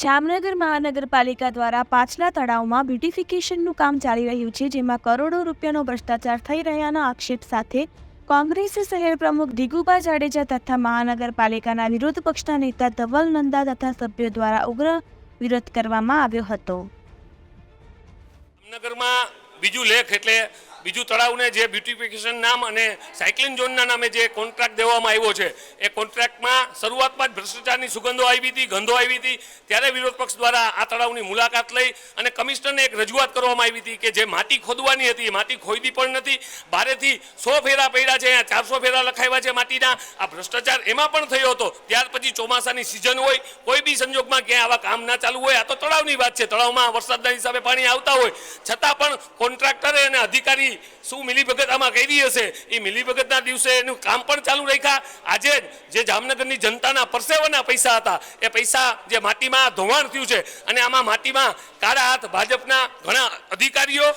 જામનગર મહાનગરપાલિકા દ્વારા પાછલા તળાવમાં બ્યુટિફિકેશનનું કામ ચાલી રહ્યું છે, જેમાં કરોડો રૂપિયાનો ભ્રષ્ટાચાર થઈ રહ્યાના આક્ષેપ સાથે કોંગ્રેસ શહેર પ્રમુખ દિગુબા જાડેજા તથા મહાનગરપાલિકાના વિરોધ પક્ષના નેતા ધવલ નંદા તથા સભ્યો દ્વારા ઉગ્ર વિરોધ કરવામાં આવ્યો હતો. જામનગરમાં બીજું લેખ એટલે બીજું તળાવને જે બ્યુટિફિકેશન નામ અને સાયકલિંગ ઝોનના નામે જે કોન્ટ્રાક્ટ દેવામાં આવ્યો છે, એ કોન્ટ્રાક્ટમાં શરૂઆતમાં જ ભ્રષ્ટાચારની સુગંધો આવી હતી, ગંધો આવી હતી, ત્યારે વિરોધ પક્ષ દ્વારા આ તળાવની મુલાકાત લઈ અને કમિશનરને એક રજૂઆત કરવામાં આવી હતી કે જે માટી ખોદવાની હતી માટી ખોદી પણ નથી, બારેથી સો ફેરા પડ્યા છે, અહીંયા ચારસો ફેરા લખાવ્યા છે માટીના, આ ભ્રષ્ટાચાર એમાં પણ થયો હતો, ત્યાર પછી ચોમાસાની સિઝન હોય, કોઈ બી સંજોગમાં ક્યાંય આવા કામ ના ચાલુ હોય, આ તો તળાવની વાત છે, તળાવમાં વરસાદના હિસાબે પાણી આવતા હોય, છતાં પણ કોન્ટ્રાક્ટરે અને અધિકારી શું મિલીભગત આમાં કરી હશે? એ મિલીભગતના દિવસે એનું કામ પણ ચાલુ રાખ્યા. આજે જે જામનગરની જનતાના પરસેવાના પૈસા હતા, એ પૈસા જે માટીમાં ધોવાણ થયું છે, અને આમાં માટીમાં કાળા હાથ ભાજપના ઘણા અધિકારીઓ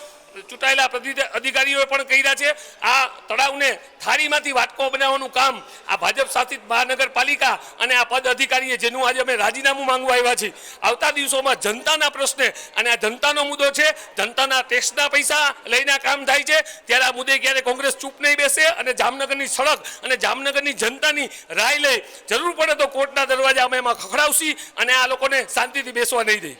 ચૂંટાયેલા અધિકારીઓએ પણ કર્યા છે. આ તળાવને થાળીમાંથી વાટકો બનાવવાનું કામ આ ભાજપ શાસિત મહાનગરપાલિકા અને આ પદ અધિકારીએ જેનું આજે અમે રાજીનામું માંગવા આવ્યા છીએ. આવતા દિવસોમાં જનતાના પ્રશ્ને અને આ જનતાનો મુદ્દો છે, જનતાના ટેક્સના પૈસા લઈને કામ થાય છે, ત્યારે આ મુદ્દે ક્યારે કોંગ્રેસ ચૂપ નહીં બેસે અને જામનગરની સડક અને જામનગરની જનતાની રાય લઈ જરૂર પડે તો કોર્ટના દરવાજા અમે એમાં ખખડાવશી અને આ લોકોને શાંતિથી બેસવા નહીં દઈ